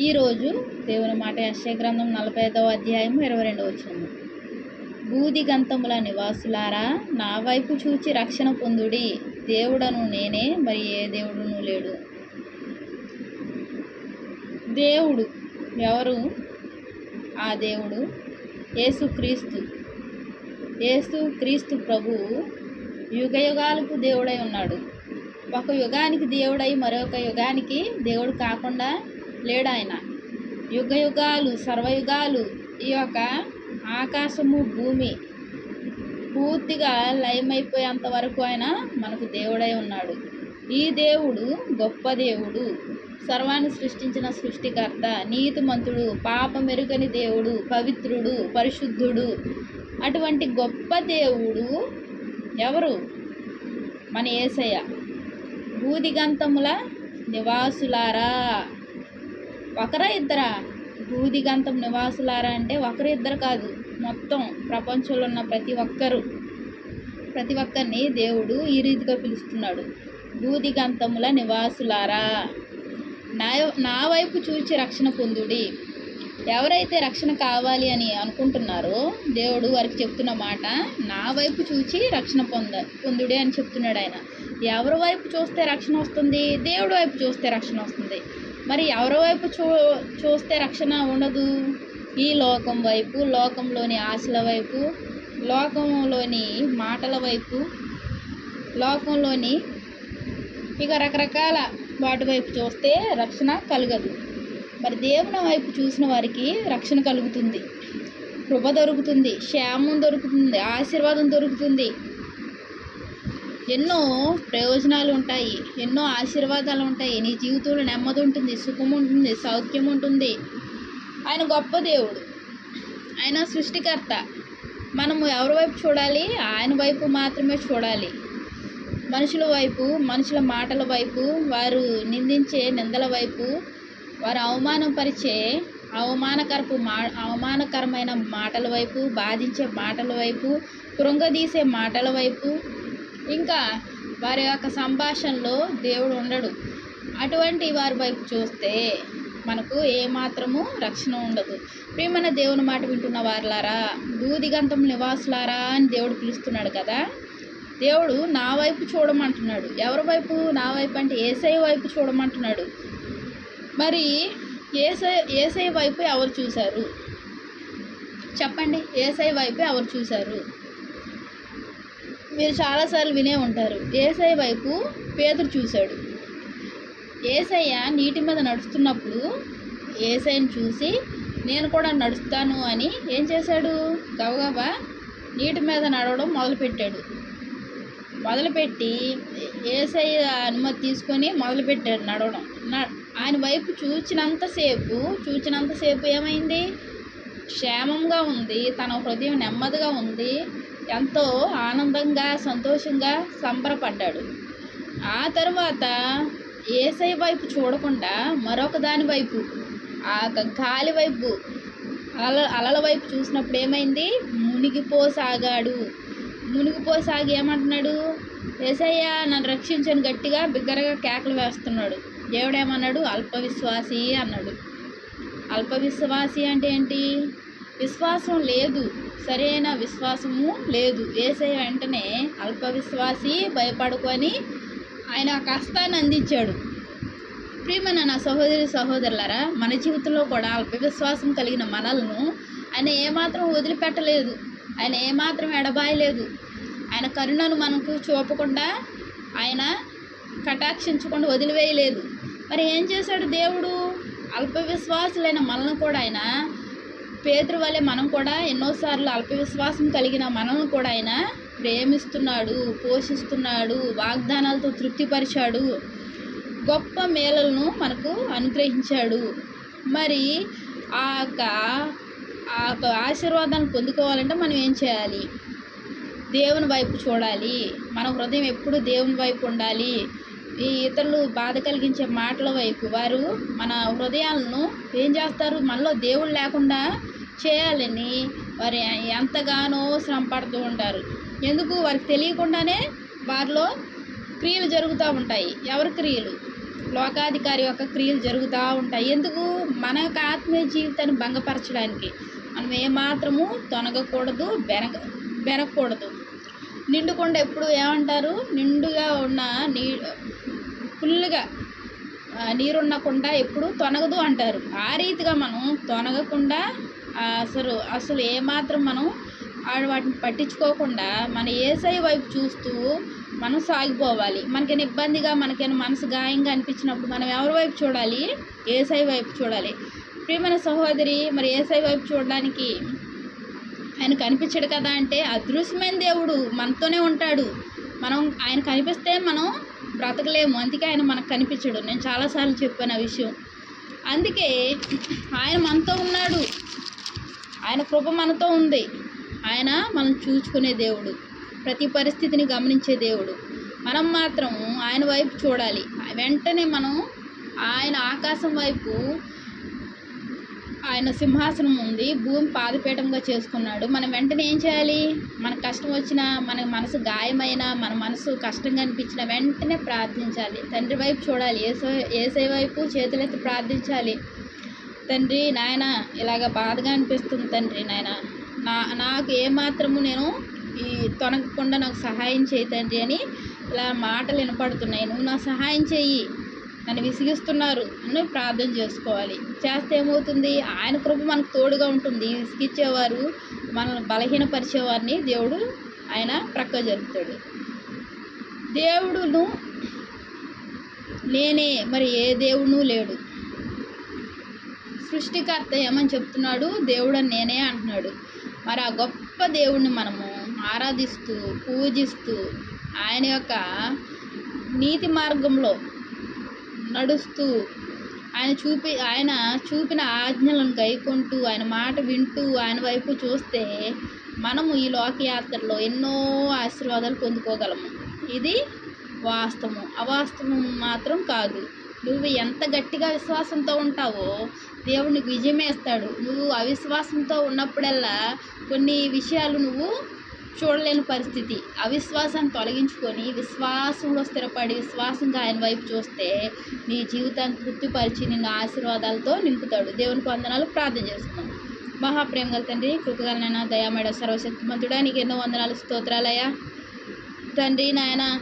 ఈరోజు దేవుని మాట యశగ్రంథం గ్రంథం నలభై ఐదవ అధ్యాయం ఇరవై రెండవ వచ్చింది బూది గంతముల నివాసులారా నా వైపు చూచి రక్షణ పొందుడి. దేవుడను నేనే మరి ఏ దేవుడును లేడు. దేవుడు ఎవరు? ఆ దేవుడు యేసుక్రీస్తు యేసు క్రీస్తు ప్రభు యుగ యుగాలకు దేవుడై ఉన్నాడు. ఒక యుగానికి దేవుడై మరొక యుగానికి దేవుడు కాకుండా లేడు ఆయన యుగ యుగాలు సర్వయుగాలు ఈ యొక్క ఆకాశము భూమి పూర్తిగా లయమైపోయేంత వరకు ఆయన మనకు దేవుడై ఉన్నాడు. ఈ దేవుడు గొప్ప దేవుడు. సర్వాన్ని సృష్టించిన సృష్టికర్త నీతిమంతుడు పాప మెరుగని దేవుడు పవిత్రుడు పరిశుద్ధుడు. అటువంటి గొప్ప దేవుడు ఎవరు? మన ఏసయ్య. బూదిగంతముల నివాసులారా. ఒకరా ఇద్దరా? బూదిగంతం నివాసులారా అంటే ఒకరు ఇద్దరు కాదు. మొత్తం ప్రపంచంలో ఉన్న ప్రతి ఒక్కరు. ప్రతి ఒక్కరిని దేవుడు ఈ రీతిగా పిలుస్తున్నాడు. బూదిగంతముల నివాసులారా. నా నా వైపు చూచి రక్షణ పొందుడి. ఎవరైతే రక్షణ కావాలి అని అనుకుంటున్నారో దేవుడు వారికి చెప్తున్న మాట నా వైపు చూచి రక్షణ పొంద పొందుడి అని చెప్తున్నాడు ఆయన. ఎవరి వైపు చూస్తే రక్షణ వస్తుంది? దేవుడి వైపు చూస్తే రక్షణ వస్తుంది. మరి ఎవరి వైపు చూ చూస్తే రక్షణ ఉండదు? ఈ లోకం వైపు లోకంలోని ఆశల వైపు లోకంలోని మాటల వైపు లోకంలోని ఇక రకరకాల వాటి వైపు చూస్తే రక్షణ కలగదు. మరి దేవుని వైపు చూసిన వారికి రక్షణ కలుగుతుంది. కృప దొరుకుతుంది క్షేమం దొరుకుతుంది ఆశీర్వాదం దొరుకుతుంది. ఎన్నో ప్రయోజనాలు ఉంటాయి ఎన్నో ఆశీర్వాదాలు ఉంటాయి. నీ జీవితంలో నెమ్మది ఉంటుంది సుఖం ఉంటుంది సౌఖ్యం ఉంటుంది. ఆయన గొప్ప దేవుడు. ఆయన సృష్టికర్త. మనము ఎవరి వైపు చూడాలి? ఆయన వైపు మాత్రమే చూడాలి. మనుషుల వైపు మనుషుల మాటల వైపు వారు నిందించే నిందల వైపు వారు అవమానపరిచే అవమానకరపు మా అవమానకరమైన మాటల వైపు బాధించే మాటల వైపు కృంగదీసే మాటల వైపు ఇంకా వారి యొక్క సంభాషణలో దేవుడు ఉండడు. అటువంటి వారి వైపు చూస్తే మనకు ఏమాత్రము రక్షణ ఉండదు. ప్రియమైన దేవుని మాట వింటున్న వారులారా దూదిగంతం నివాసులారా అని దేవుడు పిలుస్తున్నాడు కదా. దేవుడు నా వైపు చూడమంటున్నాడు. ఎవరి వైపు? నా వైపు అంటే ఏసై వైపు చూడమంటున్నాడు. మరి ఏసై ఏసై వైపు ఎవరు చూశారు? చెప్పండి. ఏసై వైపు ఎవరు చూశారు? మీరు చాలాసార్లు వినే ఉంటారు. ఏసై వైపు పేదరు చూశాడు. ఏసయ్య నీటి మీద నడుస్తున్నప్పుడు ఏసైని చూసి నేను కూడా నడుస్తాను అని ఏం చేశాడు? గబగబా నీటి మీద నడవడం మొదలుపెట్టాడు. మొదలుపెట్టి ఏసై అనుమతి తీసుకొని మొదలుపెట్టాడు నడవడం. ఆయన వైపు చూచినంతసేపు చూచినంతసేపు ఏమైంది? క్షేమంగా ఉంది తన హృదయం నెమ్మదిగా ఉంది. ఎంతో ఆనందంగా సంతోషంగా సంబరపడ్డాడు. ఆ తర్వాత ఏసై వైపు చూడకుండా మరొక దాని వైపు ఆ గాలి వైపు అల అలల వైపు చూసినప్పుడు ఏమైంది? మునిగిపోసాగాడు. మునిగిపోసాగి ఏమంటున్నాడు? ఏసయ్య నన్ను రక్షించని గట్టిగా బిగ్గరగా కేకలు వేస్తున్నాడు. దేవుడేమన్నాడు? అల్ప విశ్వాసి అన్నాడు. అల్ప విశ్వాసి అంటే ఏంటి? విశ్వాసం లేదు. సరైన విశ్వాసము లేదు. వేసే వెంటనే అల్ప విశ్వాసి భయపడుకొని ఆయన కష్టాన్ని అందించాడు. ప్రియమైన నా సహోదరి సహోదరులరా మన జీవితంలో కూడా అల్ప విశ్వాసం కలిగిన మనల్ని ఆయన ఏమాత్రం వదిలిపెట్టలేదు. ఆయన ఏమాత్రం ఎడబాయలేదు. ఆయన కరుణను మనకు చూపకుండా ఆయన కటాక్షించకుండా వదిలివేయలేదు. మరి ఏం చేశాడు దేవుడు? అల్పవిశ్వాసులైన మనల్ని కూడా ఆయన పేదరు వలె మనం కూడా ఎన్నోసార్లు అల్ప విశ్వాసం కలిగిన మనల్ని కూడా ఆయన ప్రేమిస్తున్నాడు పోషిస్తున్నాడు వాగ్దానాలతో తృప్తిపరిచాడు గొప్ప మేళలను మనకు అనుగ్రహించాడు. మరి ఆ యొక్క ఆ యొక్క ఆశీర్వాదాన్ని పొందుకోవాలంటే మనం ఏం చేయాలి? దేవుని వైపు చూడాలి. మన హృదయం ఎప్పుడు దేవుని వైపు ఉండాలి. ఈ ఇతరులు బాధ కలిగించే మాటల వైపు వారు మన హృదయాలను ఏం చేస్తారు? మనలో దేవుడు లేకుండా చేయాలని వారు ఎంతగానో శ్రమ పడుతూ ఉంటారు. ఎందుకు? వారికి తెలియకుండానే వారిలో క్రియలు జరుగుతూ ఉంటాయి. ఎవరి క్రియలు? లోకాధికారి యొక్క క్రియలు జరుగుతూ ఉంటాయి. ఎందుకు? మన యొక్క ఆత్మీయ జీవితాన్ని భంగపరచడానికి. మనం ఏమాత్రము తొనగకూడదు బెనక బెనకూడదు నిండుకుండా ఎప్పుడు ఏమంటారు? నిండుగా ఉన్న నీ ఫుల్గా నీరున్నకుండా ఎప్పుడు తొనగదు అంటారు. ఆ రీతిగా మనం తొనగకుండా అసలు అసలు ఏమాత్రం మనం ఆ వాటిని పట్టించుకోకుండా మన ఏసై వైపు చూస్తూ మనం సాగిపోవాలి. మనకైనా ఇబ్బందిగా మనకైనా మనసు గాయంగా అనిపించినప్పుడు మనం ఎవరి వైపు చూడాలి? ఏసై వైపు చూడాలి. ప్రియమైన సహోదరి మరి ఏసై వైపు చూడడానికి ఆయన కనిపించడు కదా అంటే అదృశ్యమైన దేవుడు మనతోనే ఉంటాడు. మనం ఆయన కనిపిస్తే మనం బ్రతకలేము. అందుకే ఆయన మనకు కనిపించడు. నేను చాలాసార్లు చెప్పాను ఆ విషయం. అందుకే ఆయన మనతో ఉన్నాడు. ఆయన కృప మనతో ఉంది. ఆయన మనం చూసుకునే దేవుడు. ప్రతి పరిస్థితిని గమనించే దేవుడు. మనం మాత్రం ఆయన వైపు చూడాలి. వెంటనే మనం ఆయన ఆకాశం వైపు ఆయన సింహాసనం ఉంది. భూమి పాదపీఠంగా చేసుకున్నాడు. మనం వెంటనే ఏం చేయాలి? మన కష్టం వచ్చినా మన మనసు గాయమైనా మన మనసు కష్టంగా అనిపించినా వెంటనే ప్రార్థించాలి. తండ్రి వైపు చూడాలి. ఏసే ఏసై వైపు చేతులెత్తి ప్రార్థించాలి. తండ్రి నాయన ఇలాగ బాధగా అనిపిస్తుంది తండ్రి నాయన. నా నాకు ఏమాత్రము నేను ఈ తొనగకుండా నాకు సహాయం చేయి తండ్రి అని ఇలా మాటలు వినపడుతున్నాయి. నువ్వు నా సహాయం చేయి నన్ను విసిగిస్తున్నారు. అని ప్రార్థన చేసుకోవాలి. చేస్తే ఏమవుతుంది? ఆయన కృప మనకు తోడుగా ఉంటుంది. విసిగిచ్చేవారు మనల్ని బలహీనపరిచేవారిని దేవుడు ఆయన ప్రక్క జరుపుతాడు. దేవుడును నేనే మరి ఏ దేవుడు లేడు. సృష్టికర్త ఏమని చెప్తున్నాడు? దేవుడు నేనే అంటున్నాడు. మరి ఆ గొప్ప దేవుణ్ణి మనము ఆరాధిస్తూ పూజిస్తూ ఆయన యొక్క నీతి మార్గంలో నడుస్తూ ఆయన చూపి ఆయన చూపిన ఆజ్ఞలను గైకుంటూ ఆయన మాట వింటూ ఆయన వైపు చూస్తే మనము ఈ లోకయాత్రలో ఎన్నో ఆశీర్వాదాలు పొందుకోగలము. ఇది వాస్తవం అవాస్తవం మాత్రం కాదు. నువ్వు ఎంత గట్టిగా విశ్వాసంతో ఉంటావో దేవుడు నీకు విజయం నువ్వు అవిశ్వాసంతో ఉన్నప్పుడల్లా కొన్ని విషయాలు నువ్వు చూడలేని పరిస్థితి. అవిశ్వాసాన్ని తొలగించుకొని విశ్వాసంలో స్థిరపడి విశ్వాసంగా ఆయన వైపు చూస్తే నీ జీవితాన్ని తృప్తిపరిచి నిన్ను ఆశీర్వాదాలతో నింపుతాడు. దేవునికి వందనాలు. ప్రార్థన చేసుకున్నాం మహాప్రేమ గల తండ్రి కృపగలనైనా దయామేడ సర్వశక్తిమంతుడా నీకు ఎన్నో వందనాలు. స్తోత్రాలయ్యా. తండ్రి నాయన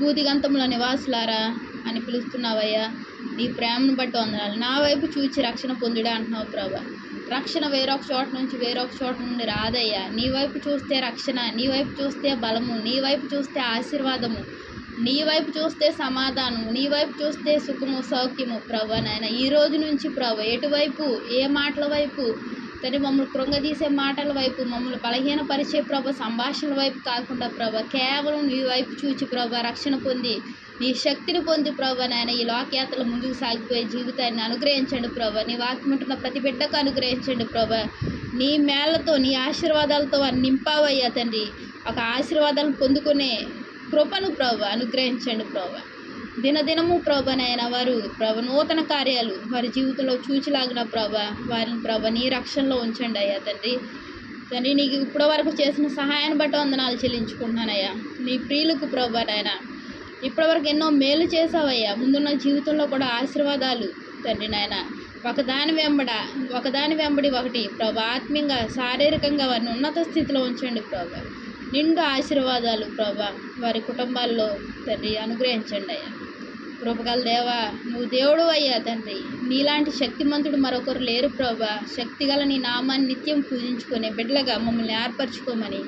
బూదిగంతంలో నివాసులారా అని పిలుస్తున్నావయ్యా. నీ ప్రేమను బట్టి వందనాలు. నా వైపు చూచి రక్షణ పొందుడే అంటున్నావు ప్రభా. రక్షణ వేరొక చోట నుంచి వేరొక చోట నుండి రాదయ్యా. నీ వైపు చూస్తే రక్షణ నీ వైపు చూస్తే బలము నీ వైపు చూస్తే ఆశీర్వాదము నీ వైపు చూస్తే సమాధానం నీ వైపు చూస్తే సుఖము సౌఖ్యము ప్రభా నాయన. ఈ రోజు నుంచి ప్రభా ఎటువైపు ఏ మాటల వైపు? తని మమ్మల్ని కృంగదీసే మాటల వైపు మమ్మల్ని బలహీనపరిచే ప్రభ సంభాషణల వైపు కాకుండా ప్రభ కేవలం నీ వైపు చూచి ప్రభ రక్షణ పొంది నీ శక్తిని పొంది ప్రభ నాయన. ఈ లోకయాత్రలు ముందుకు సాగిపోయే జీవితాన్ని అనుగ్రహించండి ప్రభా నీ వాక్యమంటున్న ప్రతి బిడ్డకు అనుగ్రహించండి ప్రభ నీ మేళ్ళతో నీ ఆశీర్వాదాలతో వారిని నింపావయ్యా తండ్రి. ఒక ఆశీర్వాదాలను పొందుకునే కృపను ప్రభ అనుగ్రహించండి ప్రభ దినదినము ప్రభనైన వారు ప్రభ నూతన కార్యాలు వారి జీవితంలో చూచిలాగిన ప్రభ వారిని ప్రభ నీ రక్షణలో ఉంచండి అయ్యా తండ్రి. తండ్రి నీకు ఇప్పటి వరకు చేసిన సహాయాన్ని బట్టి వందనాలు చెల్లించుకుంటున్నానయ్యా. నీ ప్రియులకు ప్రభనైనా నాయన. ఇప్పటివరకు ఎన్నో మేలు చేసావయ్యా ముందున్న జీవితంలో కూడా ఆశీర్వాదాలు తండ్రి నాయన. ఒకదాని వెంబడ ఒకదాని వెంబడి ఒకటి. ప్రభు ఆత్మీయంగా శారీరకంగా వారిని ఉన్నత స్థితిలో ఉంచండి ప్రభా. నిండు ఆశీర్వాదాలు ప్రభా వారి కుటుంబాల్లో తండ్రి అనుగ్రహించండి అయ్యా. కృపగల దేవా నువ్వు దేవుడు అయ్యా తండ్రి. నీలాంటి శక్తిమంతుడు మరొకరు లేరు ప్రభా. శక్తిగల నీ నామాన్ని నిత్యం పూజించుకునే బిడ్డలుగా మమ్మల్ని ఏర్పరచుకోమని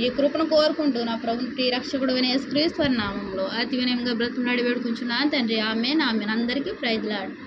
నీ కృపను కోరుకుంటూ నా ప్రభు ప్రియరక్షకుడు వినే యేసుక్రీస్తు నామంలో అతి వినయంగా బ్రతుకున్నాడు వేడుకుంటున్నాను తండ్రి ఆమె ఆమె అందరికీ ప్రైజ్లాడు